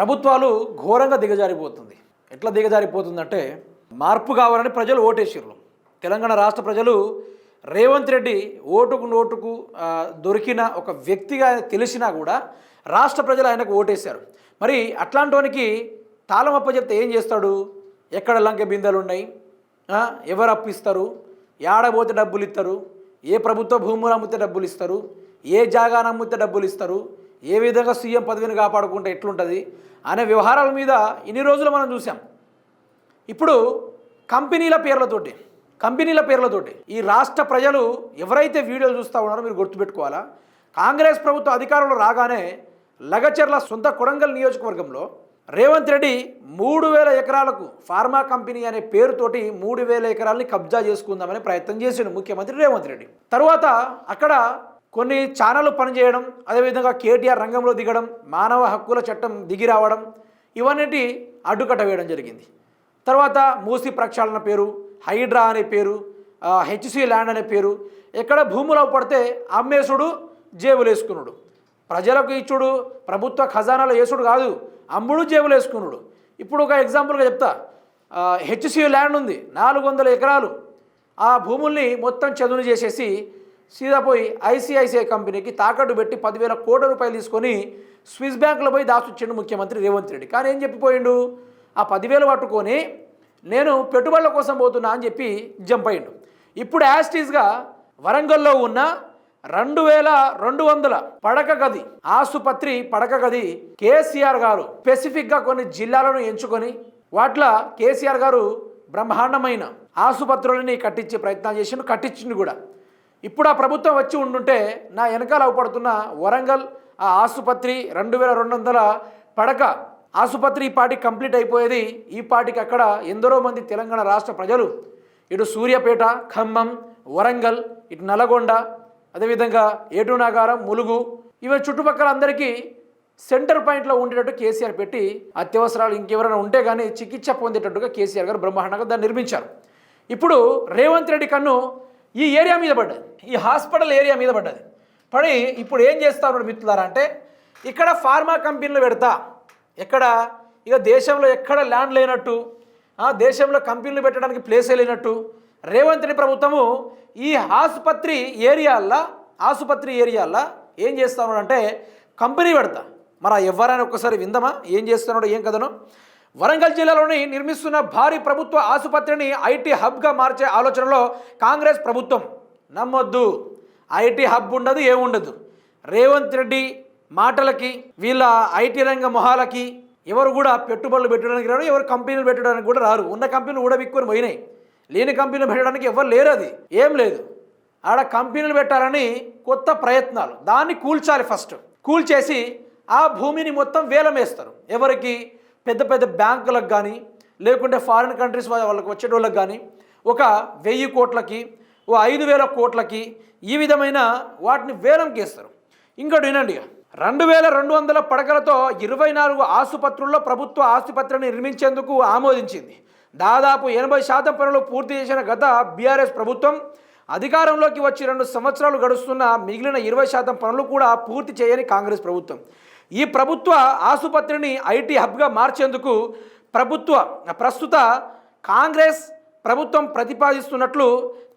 ప్రభుత్వాలు ఘోరంగా దిగజారిపోతుంది. ఎట్లా దిగజారిపోతుందంటే మార్పు కావాలని ప్రజలు ఓటేసిర్రు. తెలంగాణ రాష్ట్ర ప్రజలు రేవంత్ రెడ్డి ఓటుకు నోటుకు దొరికిన ఒక వ్యక్తిగా తెలిసినా కూడా రాష్ట్ర ప్రజలు ఆయనకు ఓటేశారు. మరి అట్లాంటోనికి తాళం అప్పచెప్తే ఏం చేస్తాడు? ఎక్కడ లంకె బిందెలు ఉన్నాయి ఎవరు అప్పిస్తారు? ఏడబోతే డబ్బులు ఇస్తారు ఏ ప్రభుత్వ భూములు అమ్మితే డబ్బులు ఇస్తారు ఏ జాగాను అమ్మితే డబ్బులు ఇస్తారు ఏ విధంగా సీఎం పదవిని కాపాడుకుంటే ఎట్లుంటుంది అనే వ్యవహారాల మీద ఇన్ని రోజులు మనం చూసాం ఇప్పుడు కంపెనీల పేర్లతోటి కంపెనీల పేర్లతోటి ఈ రాష్ట్ర ప్రజలు ఎవరైతే వీడియోలు చూస్తూ ఉన్నారో మీరు గుర్తుపెట్టుకోవాలా? కాంగ్రెస్ ప్రభుత్వం అధికారంలో రాగానే లగచర్ల సొంత కొడంగల్ నియోజకవర్గంలో రేవంత్ రెడ్డి మూడు వేల ఎకరాలకు ఫార్మా కంపెనీ అనే పేరుతోటి మూడు వేల ఎకరాలని కబ్జా చేసుకుందామనే ప్రయత్నం చేసిండు ముఖ్యమంత్రి రేవంత్ రెడ్డి. తర్వాత అక్కడ కొన్ని ఛానళ్ళు పనిచేయడం అదేవిధంగా కేటీఆర్ రంగంలో దిగడం మానవ హక్కుల చట్టం దిగి రావడం ఇవన్నిటి అడ్డుకట్ట వేయడం జరిగింది. తర్వాత మూసి ప్రక్షాళన పేరు హైడ్రా అనే పేరు హెచ్సి ల్యాండ్ అనే పేరు ఎక్కడ భూములు పడితే అమ్మేసుడు జేబులేసుకునుడు. ప్రజలకు ఇచ్చుడు ప్రభుత్వ ఖజానాలో వేసుడు కాదు అమ్ముడు జేబులేసుకునుడు. ఇప్పుడు ఒక ఎగ్జాంపుల్గా చెప్తా. హెచ్సి ల్యాండ్ ఉంది నాలుగు వందల ఎకరాలు. ఆ భూముల్ని మొత్తం చదును చేసేసి సీదా పోయి ఐసిఐసిఐ కంపెనీకి తాకట్టు పెట్టి పదివేల కోట్ల రూపాయలు తీసుకొని స్విస్ బ్యాంకులో పోయి దాచొచ్చిండు ముఖ్యమంత్రి రేవంత్ రెడ్డి. కానీ ఏం చెప్పిపోయిండు? ఆ పదివేలు పట్టుకొని నేను పెట్టుబడుల కోసం పోతున్నా అని చెప్పి జంప్ అయ్యిండు. ఇప్పుడు యాస్టీస్గా వరంగల్లో ఉన్న రెండు వేల రెండు వందల పడక గది ఆసుపత్రి పడక గది కేసీఆర్ గారు స్పెసిఫిక్గా కొన్ని జిల్లాలను ఎంచుకొని వాట్ల కేసీఆర్ గారు బ్రహ్మాండమైన ఆసుపత్రులని కట్టించే ప్రయత్నం చేసిండు కట్టించిండు కూడా. ఇప్పుడు ఆ ప్రభుత్వం వచ్చి ఉండుంటే నా వెనకాల అవపడుతున్న వరంగల్ ఆ ఆసుపత్రి రెండు వేల రెండు వందల పడక ఆసుపత్రి ఈ పాటికి కంప్లీట్ అయిపోయేది. ఈ పాటికి అక్కడ ఎందరో మంది తెలంగాణ రాష్ట్ర ప్రజలు. ఇటు సూర్యాపేట ఖమ్మం వరంగల్ ఇటు నల్గొండ అదేవిధంగా ఏటునాగారం ములుగు ఇవి చుట్టుపక్కల అందరికీ సెంటర్ పాయింట్లో ఉండేటట్టు కేసీఆర్ పెట్టి అత్యవసరాలు ఇంకెవరైనా ఉంటే కానీ చికిత్స పొందేటట్టుగా కేసీఆర్ గారు బ్రహ్మాండంగా దాన్ని నిర్మించారు. ఇప్పుడు రేవంత్ రెడ్డి కన్ను ఈ ఏరియా మీద పడ్డది. ఈ హాస్పిటల్ ఏరియా మీద పడ్డది. పడి ఇప్పుడు ఏం చేస్తా ఉన్నాడు మిత్రులారా అంటే ఇక్కడ ఫార్మా కంపెనీలు పెడతా. ఎక్కడ? ఇక దేశంలో ఎక్కడ ల్యాండ్ లేనట్టు ఆ, దేశంలో కంపెనీలు పెట్టడానికి ప్లేసే లేనట్టు. రేవంత్ రెడ్డి ప్రభుత్వము ఈ ఆసుపత్రి ఏరియాల్లో ఆసుపత్రి ఏరియాల్లో ఏం చేస్తా అంటే కంపెనీ పెడతా. మరి ఎవరైనా ఒక్కసారి విందమా? ఏం చేస్తున్నాడో ఏం కదనో వరంగల్ జిల్లాలోని నిర్మిస్తున్న భారీ ప్రభుత్వ ఆసుపత్రిని ఐటీ హబ్గా మార్చే ఆలోచనలో కాంగ్రెస్ ప్రభుత్వం. నమ్మొద్దు. ఐటీ హబ్ ఉండదు ఏముండదు రేవంత్ రెడ్డి మాటలకి వీళ్ళ ఐటీ రంగ మొహాలకి ఎవరు కూడా పెట్టుబడులు పెట్టడానికి రారు ఎవరు కంపెనీలు పెట్టడానికి కూడా రారు. ఉన్న కంపెనీలు కూడా విక్కుని పోయినాయి. లేని కంపెనీలు పెట్టడానికి ఎవరు లేరు అది. ఏం లేదు. ఆడ కంపెనీలు పెట్టాలని కొత్త ప్రయత్నాలు. దాన్ని కూల్చాలి ఫస్ట్. కూల్చేసి ఆ భూమిని మొత్తం వేలం వేస్తారు ఎవరికి? పెద్ద పెద్ద బ్యాంకులకు కానీ లేకుంటే ఫారిన్ కంట్రీస్ వాళ్ళకి వచ్చేటోళ్ళకి కానీ ఒక వెయ్యి కోట్లకి ఓ ఐదు వేల కోట్లకి ఈ విధమైన వాటిని వేలంకి కేస్తారు ఇంకోటి వినండి రెండు వేల రెండు వందల పడకలతో ఇరవై నాలుగు ఆసుపత్రుల్లో ప్రభుత్వ ఆసుపత్రిని నిర్మించేందుకు ఆమోదించింది. దాదాపు ఎనభై శాతం పనులు పూర్తి చేసిన గత బీఆర్ఎస్ ప్రభుత్వం అధికారంలోకి వచ్చి రెండు సంవత్సరాలు గడుస్తున్న మిగిలిన ఇరవై శాతం పనులు కూడా పూర్తి చేయని కాంగ్రెస్ ప్రభుత్వం. ఈ ప్రభుత్వ ఆసుపత్రిని ఐటీ హబ్గా మార్చేందుకు ప్రభుత్వ ప్రస్తుత కాంగ్రెస్ ప్రభుత్వం ప్రతిపాదిస్తున్నట్లు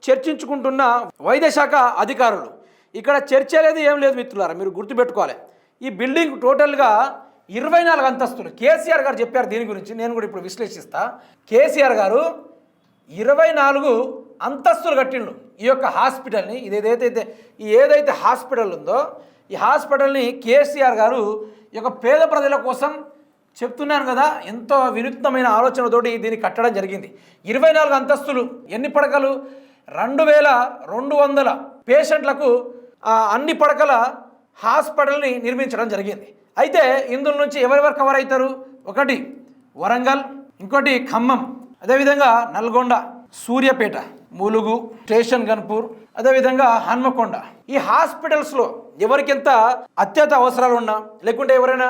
చర్చించుకుంటున్న వైద్య శాఖ అధికారులు. ఇక్కడ చర్చ అనేది ఏం లేదు మిత్రులారా మీరు గుర్తుపెట్టుకోవాలి. ఈ బిల్డింగ్ టోటల్గా ఇరవై నాలుగు అంతస్తులు. కేసీఆర్ గారు చెప్పారు దీని గురించి నేను కూడా ఇప్పుడు విశ్లేషిస్తా. కేసీఆర్ గారు ఇరవై నాలుగు అంతస్తులు కట్టిండు ఈ యొక్క హాస్పిటల్ని. ఇది ఏదైతే ఈ ఏదైతే హాస్పిటల్ ఉందో ఈ హాస్పిటల్ని కేసీఆర్ గారు ఈ యొక్క పేద ప్రజల కోసం చెప్తున్నాను కదా ఎంతో వినూత్నమైన ఆలోచనతోటి దీన్ని కట్టడం జరిగింది. ఇరవై నాలుగు అంతస్తులు ఎన్ని పడకలు? రెండు వేల రెండు వందల పేషెంట్లకు అన్ని పడకల హాస్పిటల్ని నిర్మించడం జరిగింది. అయితే ఇందులో నుంచి ఎవరెవరు కవర్ అవుతారు? ఒకటి వరంగల్ ఇంకోటి ఖమ్మం అదేవిధంగా నల్గొండ సూర్యాపేట. ములుగు స్టేషన్ గన్పూర్ అదేవిధంగా హన్మకొండ. ఈ హాస్పిటల్స్లో ఎవరికింత అత్యత అవసరాలు ఉన్నా లేకుంటే ఎవరైనా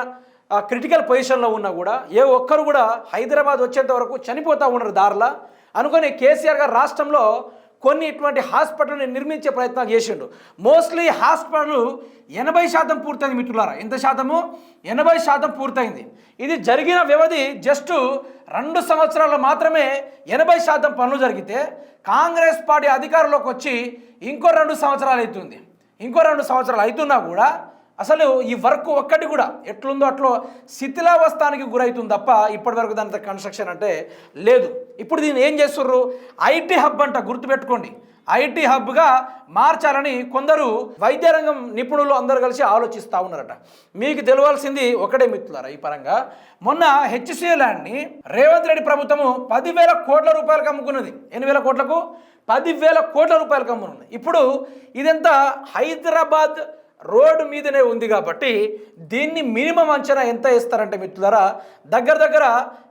క్రిటికల్ పొజిషన్లో ఉన్నా కూడా ఏ ఒక్కరు కూడా హైదరాబాద్ వచ్చేంత వరకు చనిపోతూ ఉన్నారు దారిలా. అనుకొని కేసీఆర్ గారు రాష్ట్రంలో కొన్ని ఇటువంటి హాస్పిటల్ని నిర్మించే ప్రయత్నాలు చేసిండు. మోస్ట్లీ హాస్పిటల్ ఎనభై శాతం పూర్తయింది మిత్రులారా. ఎంత శాతము? ఎనభై శాతం పూర్తయింది. ఇది జరిగిన వ్యవధి జస్ట్ రెండు సంవత్సరాలు మాత్రమే ఎనభై శాతం పనులు జరిగితే కాంగ్రెస్ పార్టీ అధికారంలోకి వచ్చి ఇంకో రెండు సంవత్సరాలు అవుతుంది. ఇంకో రెండు సంవత్సరాలు అవుతున్నా కూడా అసలు ఈ వర్క్ ఒక్కటి కూడా ఎట్లుందో అట్లో శిథిలావస్థానికి గురవుతుంది తప్ప ఇప్పటివరకు దాని కన్స్ట్రక్షన్ అంటే లేదు. ఇప్పుడు దీన్ని ఏం చేస్తుర్రు? ఐటీ హబ్ అంట గుర్తుపెట్టుకోండి. ఐటీ హబ్గా మార్చాలని కొందరు వైద్య రంగం నిపుణులు అందరు కలిసి ఆలోచిస్తూ ఉన్నారట. మీకు తెలియాల్సింది ఒకటే మిత్రులారా ఈ పరంగా మొన్న హెచ్సిఏ ల్యాండ్ని రేవంత్ రెడ్డి ప్రభుత్వము పదివేల కోట్ల రూపాయలకు అమ్ముకున్నది. ఎన్ని వేల కోట్లకు? పదివేల కోట్ల రూపాయలకు అమ్ముకున్నది. ఇప్పుడు ఇదంతా హైదరాబాద్ రోడ్డు మీదనే ఉంది కాబట్టి దీన్ని మినిమం అంచనా ఎంత ఇస్తారంటే మిత్రులరా దగ్గర దగ్గర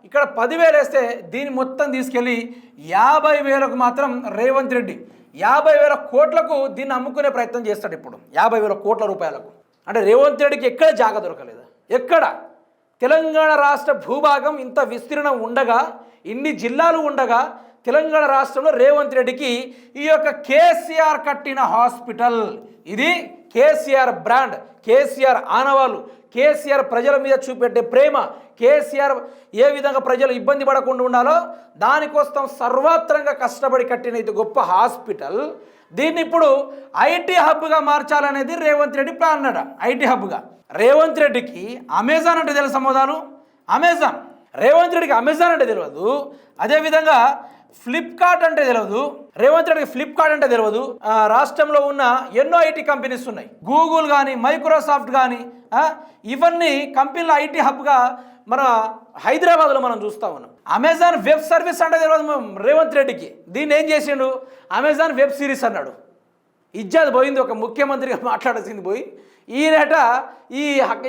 ఇక్కడ పదివేలు వేస్తే దీన్ని మొత్తం తీసుకెళ్ళి యాభై వేలకు మాత్రం రేవంత్ రెడ్డి యాభై వేల కోట్లకు దీన్ని అమ్ముకునే ప్రయత్నం చేస్తాడు ఇప్పుడు. యాభై వేల కోట్ల రూపాయలకు. అంటే రేవంత్ రెడ్డికి ఎక్కడ జాగ దొరకలేదు? ఎక్కడ? తెలంగాణ రాష్ట్ర భూభాగం ఇంత విస్తీర్ణం ఉండగా ఇన్ని జిల్లాలు ఉండగా తెలంగాణ రాష్ట్రంలో రేవంత్ రెడ్డికి ఈ యొక్క కేసీఆర్ కట్టిన హాస్పిటల్. ఇది కేసీఆర్ బ్రాండ్ కేసీఆర్ ఆనవాళ్ళు కేసీఆర్ ప్రజల మీద చూపెట్టే ప్రేమ కేసీఆర్ ఏ విధంగా ప్రజలు ఇబ్బంది పడకుండా ఉండాలో దానికోసం సర్వత్రంగా కష్టపడి కట్టిన ఇది గొప్ప హాస్పిటల్. దీన్ని ఇప్పుడు ఐటీ హబ్గా మార్చాలనేది రేవంత్ రెడ్డి ప్లాన్ అన్నాడు ఐటీ హబ్గా. రేవంత్ రెడ్డికి అమెజాన్ అంటే తెలుసు సమాధానం అమెజాన్. రేవంత్ రెడ్డికి అమెజాన్ అంటే తెలియదు అదేవిధంగా ఫ్లిప్కార్ట్ అంటే తెలియదు రేవంత్ రెడ్డికి ఫ్లిప్కార్ట్ అంటే తెలియదు రాష్ట్రంలో ఉన్న ఎన్నో ఐటీ కంపెనీస్ ఉన్నాయి. గూగుల్ కానీ మైక్రోసాఫ్ట్ కానీ ఇవన్నీ కంపెనీల ఐటీ హబ్గా మన హైదరాబాద్లో మనం చూస్తూ ఉన్నాం. అమెజాన్ వెబ్ సర్వీస్ అంటే తెలియదు మనం రేవంత్ రెడ్డికి దీన్ని ఏం చేసిండు? అమెజాన్ వెబ్ సిరీస్ అన్నాడు. ఇజ్జాద్ పోయింది ఒక ముఖ్యమంత్రిగా మాట్లాడాల్సింది పోయి. ఈయనట ఈ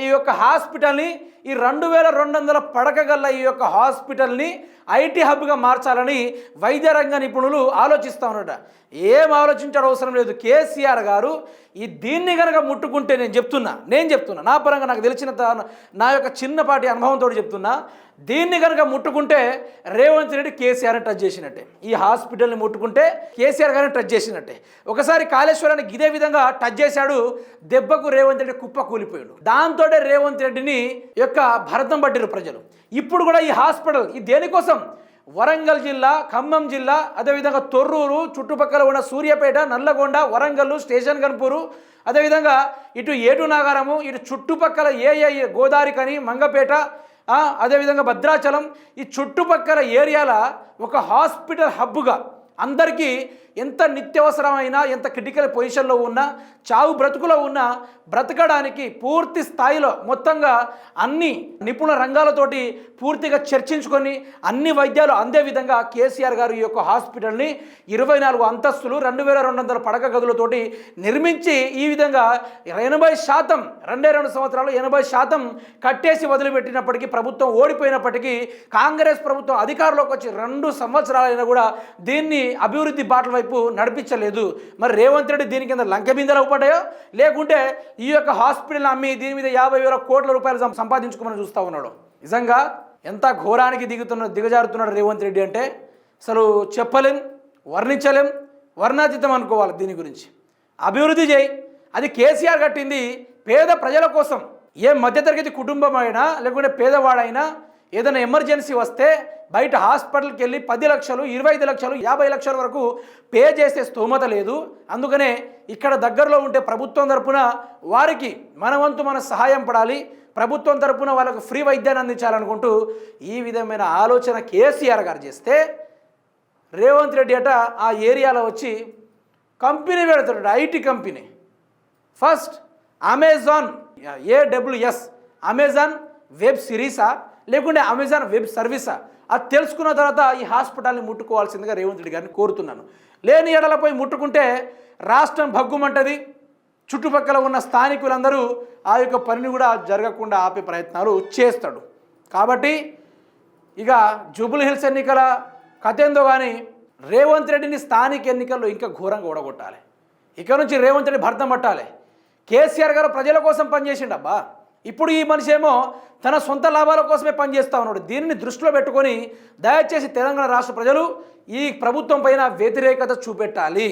ఈ యొక్క హాస్పిటల్ని ఈ రెండు వేల రెండు వందల పడకగల ఈ యొక్క హాస్పిటల్ని ఐటీ హబ్గా మార్చాలని వైద్య రంగ నిపుణులు ఆలోచిస్తూ ఉన్నారట. ఏం ఆలోచించడం అవసరం లేదు. కేసీఆర్ గారు ఈ దీన్ని కనుక ముట్టుకుంటే నేను చెప్తున్నా నేను చెప్తున్నా నా పరంగా నాకు తెలిసిన నా యొక్క చిన్నపాటి అనుభవంతో చెప్తున్నా దీన్ని కనుక ముట్టుకుంటే రేవంత్ రెడ్డి కేసీఆర్ని టచ్ చేసినట్టే. ఈ హాస్పిటల్ని ముట్టుకుంటే కేసీఆర్ గారిని టచ్ చేసినట్టే. ఒకసారి కాళేశ్వరానికి ఇదే విధంగా టచ్ చేశాడు దెబ్బకు రేవంత్ రెడ్డి కుప్ప కూలిపోయాడు. దాంతో రేవంత్ రెడ్డిని యొక్క భరతం పట్టిరు ప్రజలు. ఇప్పుడు కూడా ఈ హాస్పిటల్ ఈ దేనికోసం? వరంగల్ జిల్లా ఖమ్మం జిల్లా అదేవిధంగా తొర్రూరు చుట్టుపక్కల ఉన్న సూర్యాపేట నల్లగొండ వరంగల్ స్టేషన్ కనుపూరు అదేవిధంగా ఇటు ఏటు నాగారము ఇటు చుట్టుపక్కల ఏ ఏ గోదావరి కానీ మంగపేట అదేవిధంగా భద్రాచలం ఈ చుట్టుపక్కల ఏరియాల ఒక హాస్పిటల్ హబ్గా అందరికీ ఎంత నిత్యవసరమైన ఎంత క్రిటికల్ పొజిషన్లో ఉన్నా చావు బ్రతుకులో ఉన్నా బ్రతకడానికి పూర్తి స్థాయిలో మొత్తంగా అన్ని నిపుణ రంగాలతోటి పూర్తిగా చర్చించుకొని అన్ని వైద్యాలు అందే విధంగా కేసీఆర్ గారు ఈ యొక్క హాస్పిటల్ని ఇరవై నాలుగు అంతస్తులు రెండు వేల రెండు వందల పడక గదులతోటి నిర్మించి ఈ విధంగా ఎనభై శాతం రెండే రెండు సంవత్సరాలు ఎనభై శాతం కట్టేసి వదిలిపెట్టినప్పటికీ ప్రభుత్వం ఓడిపోయినప్పటికీ కాంగ్రెస్ ప్రభుత్వం అధికారంలోకి వచ్చి రెండు సంవత్సరాలైనా కూడా దీన్ని అభివృద్ధి బాటల వైపు నడిపించలేదు. మరి రేవంత్ రెడ్డి దీని కింద లంక బిందెలు అవ్వబడ్డాయో లేకుంటే ఈ యొక్క హాస్పిటల్ అమ్మి దీని మీద యాభై వేల కోట్ల రూపాయలు సంపాదించుకోమని చూస్తూ ఉన్నాడు. నిజంగా ఎంత ఘోరానికి దిగుతున్న దిగజారుతున్నాడు రేవంత్ రెడ్డి అంటే అసలు చెప్పలేం వర్ణించలేం వర్ణాతీతం అనుకోవాలి దీని గురించి. అభివృద్ధి చేయి. అది కేసీఆర్ కట్టింది పేద ప్రజల కోసం. ఏ మధ్యతరగతి కుటుంబం అయినా లేకుంటే పేదవాడైనా ఏదైనా ఎమర్జెన్సీ వస్తే బయట హాస్పిటల్కి వెళ్ళి పది లక్షలు ఇరవై ఐదు లక్షలు యాభై లక్షల వరకు పే చేసే స్తోమత లేదు. అందుకనే ఇక్కడ దగ్గరలో ఉంటే ప్రభుత్వం తరపున వారికి మన వంతు మన సహాయం పడాలి. ప్రభుత్వం తరపున వాళ్ళకు ఫ్రీ వైద్యాన్ని అందించాలనుకుంటూ ఈ విధమైన ఆలోచన కేసీఆర్ గారు చేస్తే రేవంత్ రెడ్డి అట ఆ ఏరియాలో వచ్చి కంపెనీ పెడతాడు IT company. First Amazon AWS Amazon web సిరీసా? లేకుంటే అమెజాన్ వెబ్ సర్వీసా? అది తెలుసుకున్న తర్వాత ఈ హాస్పిటల్ని ముట్టుకోవాల్సిందిగా రేవంత్ రెడ్డి గారిని కోరుతున్నాను. లేని ఎడలపై ముట్టుకుంటే రాష్ట్రం భగ్గుమంటది. చుట్టుపక్కల ఉన్న స్థానికులందరూ ఆ యొక్క పనిని కూడా జరగకుండా ఆపే ప్రయత్నాలు చేస్తాడు. కాబట్టి ఇక జూబుల్ హిల్స్ ఎన్నికల కథ ఏందో కానీ రేవంత్ రెడ్డిని స్థానిక ఎన్నికల్లో ఇంకా ఘోరంగా ఓడగొట్టాలి. ఇక నుంచి రేవంత్ రెడ్డి భర్తం పట్టాలి. కేసీఆర్ గారు ప్రజల కోసం పనిచేసిండబ్బా ఇప్పుడు ఈ మనిషి ఏమో తన సొంత లాభాల కోసమే పనిచేస్తూ ఉన్నాడు. దీనిని దృష్టిలో పెట్టుకొని దయచేసి తెలంగాణ రాష్ట్ర ప్రజలు ఈ ప్రభుత్వం పైన వ్యతిరేకత చూపెట్టాలి.